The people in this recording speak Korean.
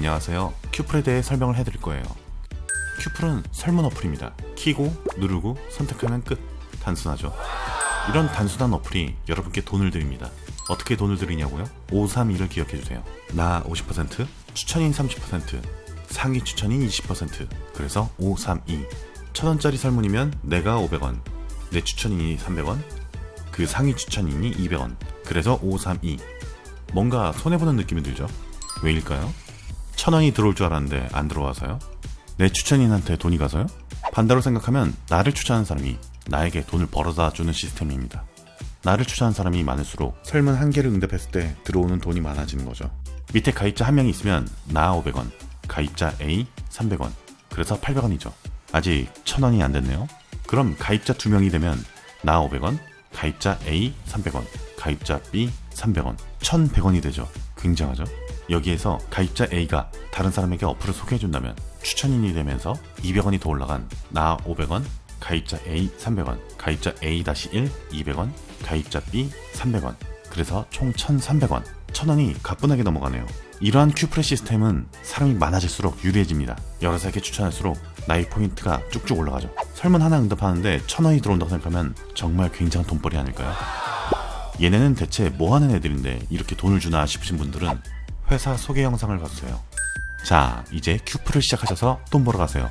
안녕하세요. 큐플에 대해 설명을 해드릴 거예요. 큐플은 설문 어플입니다. 키고, 누르고, 선택하면 끝. 단순하죠. 이런 단순한 어플이 여러분께 돈을 드립니다. 어떻게 돈을 드리냐고요? 532를 기억해주세요. 나 50%, 추천인 30%, 상위 추천인 20%. 그래서 532. 천원짜리 설문이면 내가 500원, 내 추천인이 300원, 그 상위 추천인이 200원. 그래서 532. 뭔가 손해보는 느낌이 들죠? 왜일까요? 천 원이 들어올 줄 알았는데 안 들어와서요? 내 추천인한테 돈이 가서요? 반대로 생각하면 나를 추천한 사람이 나에게 돈을 벌어다 주는 시스템입니다. 나를 추천한 사람이 많을수록 설문 한 개를 응답했을 때 들어오는 돈이 많아지는 거죠. 밑에 가입자 한 명이 있으면 나 500원, 가입자 A 300원, 그래서 800원이죠. 아직 천 원이 안 됐네요. 그럼 가입자 두 명이 되면 나 500원, 가입자 A 300원, 가입자 B 300원, 1100원이 되죠. 굉장하죠? 여기에서 가입자 A가 다른 사람에게 어플을 소개해준다면 추천인이 되면서 200원이 더 올라간 나 500원, 가입자 A 300원, 가입자 A-1 200원, 가입자 B 300원. 그래서 총 1300원. 1000원이 가뿐하게 넘어가네요. 이러한 큐프레 시스템은 사람이 많아질수록 유리해집니다. 여러 사람에게 추천할수록 나의 포인트가 쭉쭉 올라가죠. 설문 하나 응답하는데 1000원이 들어온다고 생각하면 정말 굉장한 돈벌이 아닐까요? 얘네는 대체 뭐 하는 애들인데 이렇게 돈을 주나 싶으신 분들은 회사 소개 영상을 봐주세요. 자, 이제 큐프를 시작하셔서 돈 벌어 가세요.